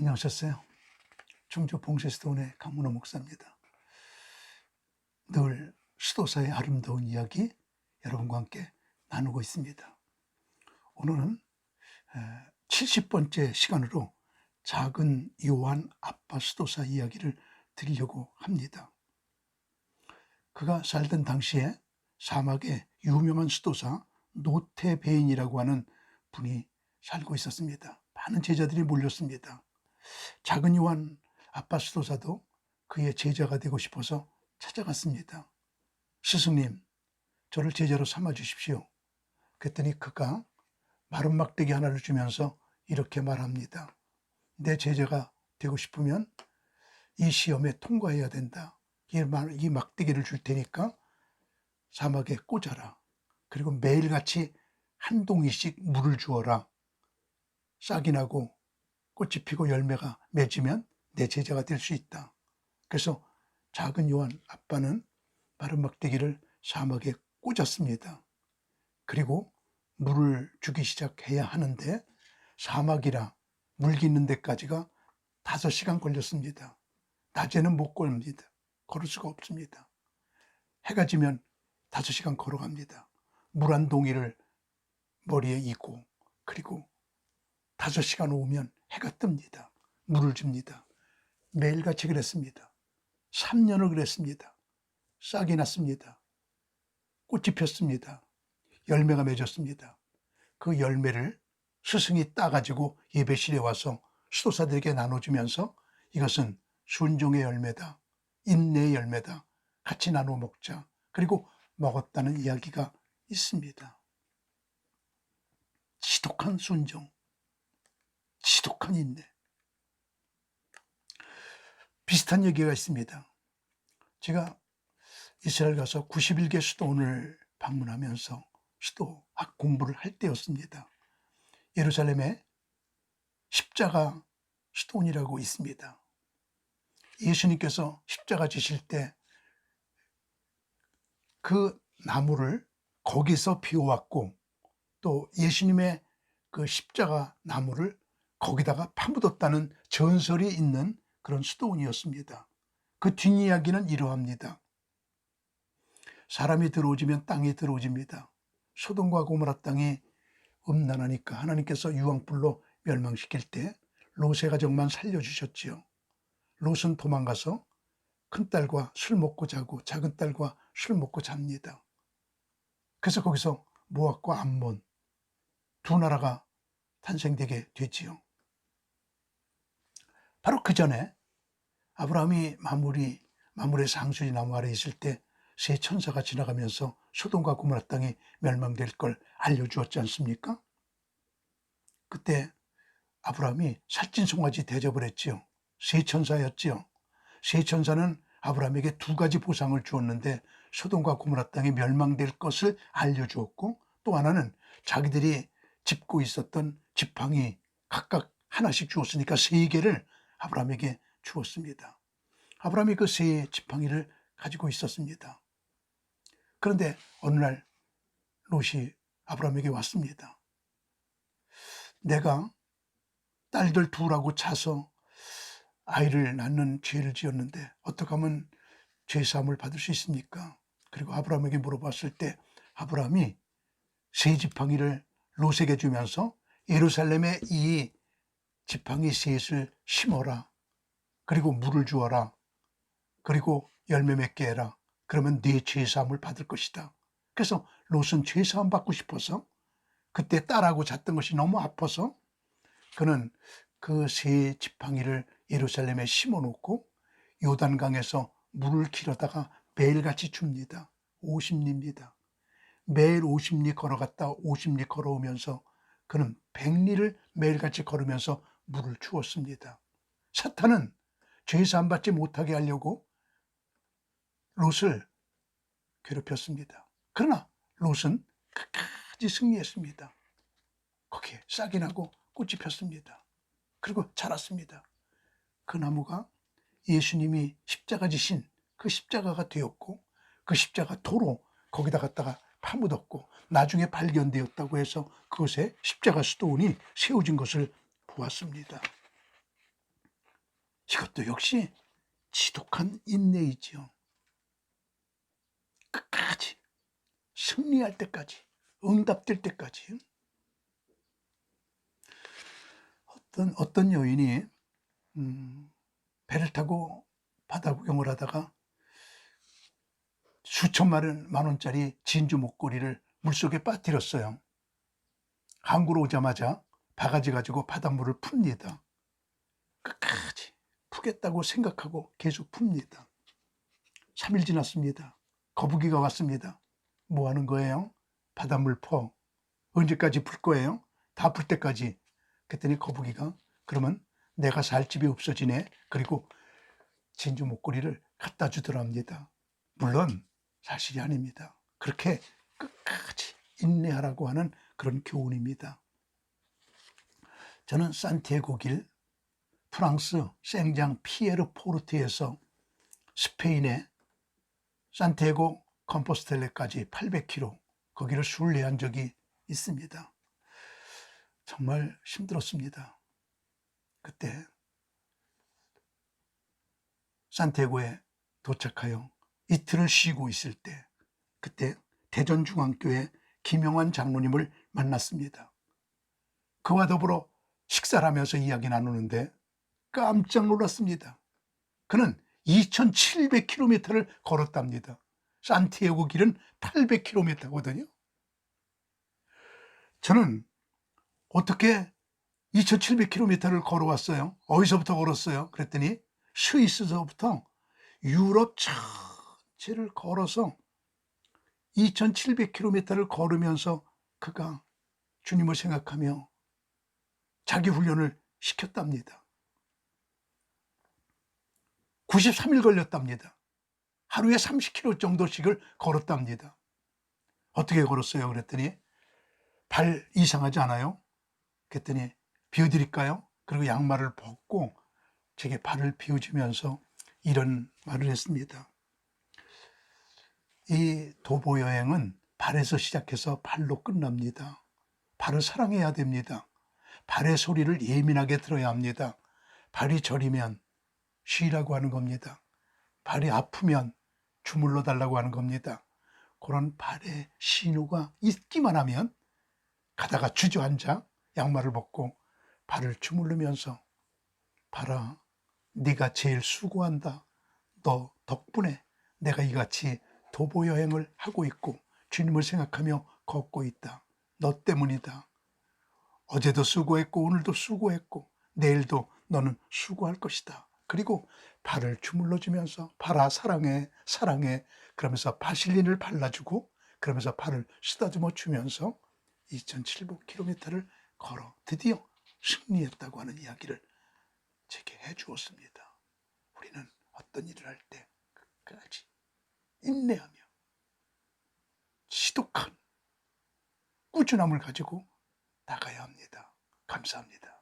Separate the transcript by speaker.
Speaker 1: 안녕하셨어요. 충주 봉쇄스톤의 강문호 목사입니다. 늘 수도사의 아름다운 이야기 여러분과 함께 나누고 있습니다. 오늘은 70번째 시간으로 작은 요한 아빠 수도사 이야기를 드리려고 합니다. 그가 살던 당시에 사막에 유명한 수도사 노테베인이라고 하는 분이 살고 있었습니다. 많은 제자들이 몰렸습니다. 작은 요한 아빠 수도사도 그의 제자가 되고 싶어서 찾아갔습니다. 스승님, 저를 제자로 삼아 주십시오. 그랬더니 그가 마른 막대기 하나를 주면서 이렇게 말합니다. 내 제자가 되고 싶으면 이 시험에 통과해야 된다. 이, 막대기를 줄 테니까 사막에 꽂아라. 그리고 매일같이 한 동이씩 물을 주어라. 싹이 나고 꽃이 피고 열매가 맺으면 내 제자가 될 수 있다. 그래서 작은 요한 아빠는 마른 막대기를 사막에 꽂았습니다. 그리고 물을 주기 시작해야 하는데 사막이라 물기 있는 데까지가 다섯 시간 걸렸습니다. 낮에는 못 걸습니다. 걸을 수가 없습니다. 해가 지면 다섯 시간 걸어갑니다. 물 한 동이를 머리에 이고 그리고 다섯 시간 오면 해가 뜹니다. 물을 줍니다. 매일같이 그랬습니다. 3년을 그랬습니다. 싹이 났습니다. 꽃이 폈습니다. 열매가 맺었습니다. 그 열매를 스승이 따가지고 예배실에 와서 수도사들에게 나눠주면서 이것은 순종의 열매다. 인내의 열매다. 같이 나눠 먹자. 그리고 먹었다는 이야기가 있습니다. 지독한 순종, 지독한 인내. 비슷한 얘기가 있습니다. 제가 이스라엘 가서 91개 수도원을 방문하면서 수도학 공부를 할 때였습니다. 예루살렘에 십자가 수도원이라고 있습니다. 예수님께서 십자가 지실 때 그 나무를 거기서 비워왔고 또 예수님의 그 십자가 나무를 거기다가 파묻었다는 전설이 있는 그런 수도원이었습니다. 그 뒷이야기는 이러합니다. 사람이 들어오지면 땅이 들어오집니다. 소돔과 고모라 땅이 음란하니까 하나님께서 유황불로 멸망시킬 때 롯의 가정만 살려주셨지요. 롯은 도망가서 큰딸과 술 먹고 자고 작은 딸과 술 먹고 잡니다. 그래서 거기서 모압과 암몬 두 나라가 탄생되게 되지요. 바로 그 전에 아브라함이 마무리 마물의 상수리 나무 아래 있을 때 세 천사가 지나가면서 소돔과 고모라 땅이 멸망될 걸 알려주었지 않습니까? 그때 아브라함이 살찐 송아지 대접을 했지요. 세 천사였지요. 세 천사는 아브라함에게 두 가지 보상을 주었는데 소돔과 고모라 땅이 멸망될 것을 알려주었고 또 하나는 자기들이 짚고 있었던 지팡이 각각 하나씩 주었으니까 세 개를 아브라함에게 주었습니다. 아브라함이 그세 지팡이를 가지고 있었습니다. 그런데 어느 날 롯이 아브라함에게 왔습니다. 내가 딸들 둘하고 차서 아이를 낳는 죄를 지었는데 어떻게 하면 죄사함을 받을 수 있습니까? 그리고 아브라함에게 물어봤을 때 아브라함이 세 지팡이를 롯에게 주면서 예루살렘에 이 지팡이 셋을 심어라. 그리고 물을 주어라. 그리고 열매 맺게 해라. 그러면 네 죄사함을 받을 것이다. 그래서 롯은 죄사함 받고 싶어서 그때 딸하고 잤던 것이 너무 아파서 그는 그 세 지팡이를 예루살렘에 심어 놓고 요단강에서 물을 길어다가 매일같이 줍니다. 50리입니다. 매일 50리 걸어갔다 50리 걸어오면서 그는 100리를 매일같이 걸으면서 물을 주었습니다. 사탄은 죄사함 받지 못하게 하려고 롯을 괴롭혔습니다. 그러나 롯은 끝까지 승리했습니다. 거기에 싹이 나고 꽃이 폈습니다. 그리고 자랐습니다. 그 나무가 예수님이 십자가 지신 그 십자가가 되었고 그 십자가 도로 거기다 갖다가 파묻었고 나중에 발견되었다고 해서 그곳에 십자가 수도원이 세워진 것을 보았습니다. 이것도 역시 지독한 인내이지요. 끝까지 승리할 때까지 응답될 때까지 어떤 어떤 여인이 음, 배를 타고 바다 구경을 하다가 수천만 원, 만 원짜리 진주 목걸이를 물속에 빠뜨렸어요. 항구로 오자마자 바가지 가지고 바닷물을 풉니다. 끝까지 푸겠다고 생각하고 계속 풉니다. 3일 지났습니다. 거북이가 왔습니다. 뭐 하는 거예요? 바닷물 퍼. 언제까지 풀 거예요? 다 풀 때까지. 그랬더니 거북이가 그러면 내가 살 집이 없어지네. 그리고 진주 목걸이를 갖다 주더랍니다. 물론 사실이 아닙니다. 그렇게 끝까지 인내하라고 하는 그런 교훈입니다. 저는 산티아고 길 프랑스 생장 피에르 포르트에서 스페인의 산티아고 컴포스텔레까지 800km 거기를 순례한 적이 있습니다. 정말 힘들었습니다. 그때 산티아고에 도착하여 이틀을 쉬고 있을 때 그때 대전중앙교회 김영환 장로님을 만났습니다. 그와 더불어 식사를 하면서 이야기 나누는데 깜짝 놀랐습니다. 그는 2,700km를 걸었답니다. 산티아고 길은 800km거든요. 저는 어떻게 2,700km를 걸어왔어요? 어디서부터 걸었어요? 그랬더니 스위스서부터 유럽 전체를 걸어서 2,700km를 걸으면서 그가 주님을 생각하며 자기 훈련을 시켰답니다. 93일 걸렸답니다. 하루에 30km 정도씩을 걸었답니다. 어떻게 걸었어요? 그랬더니 발 이상하지 않아요? 그랬더니 비워드릴까요? 그리고 양말을 벗고 제게 발을 비워주면서 이런 말을 했습니다. 이 도보 여행은 발에서 시작해서 발로 끝납니다. 발을 사랑해야 됩니다. 발의 소리를 예민하게 들어야 합니다. 발이 저리면 쉬라고 하는 겁니다. 발이 아프면 주물러 달라고 하는 겁니다. 그런 발의 신호가 있기만 하면 가다가 주저앉아 양말을 벗고 발을 주물르면서 발아 네가 제일 수고한다. 너 덕분에 내가 이같이 도보 여행을 하고 있고 주님을 생각하며 걷고 있다. 너 때문이다. 어제도 수고했고 오늘도 수고했고 내일도 너는 수고할 것이다. 그리고 발을 주물러 주면서 발아 사랑해 사랑해 그러면서 바실린을 발라주고 그러면서 발을 쓰다듬어 주면서 2,700km를 걸어 드디어 승리했다고 하는 이야기를 제게 해 주었습니다. 우리는 어떤 일을 할 때 끝까지 인내하며 지독한 꾸준함을 가지고 나가야 합니다. 감사합니다.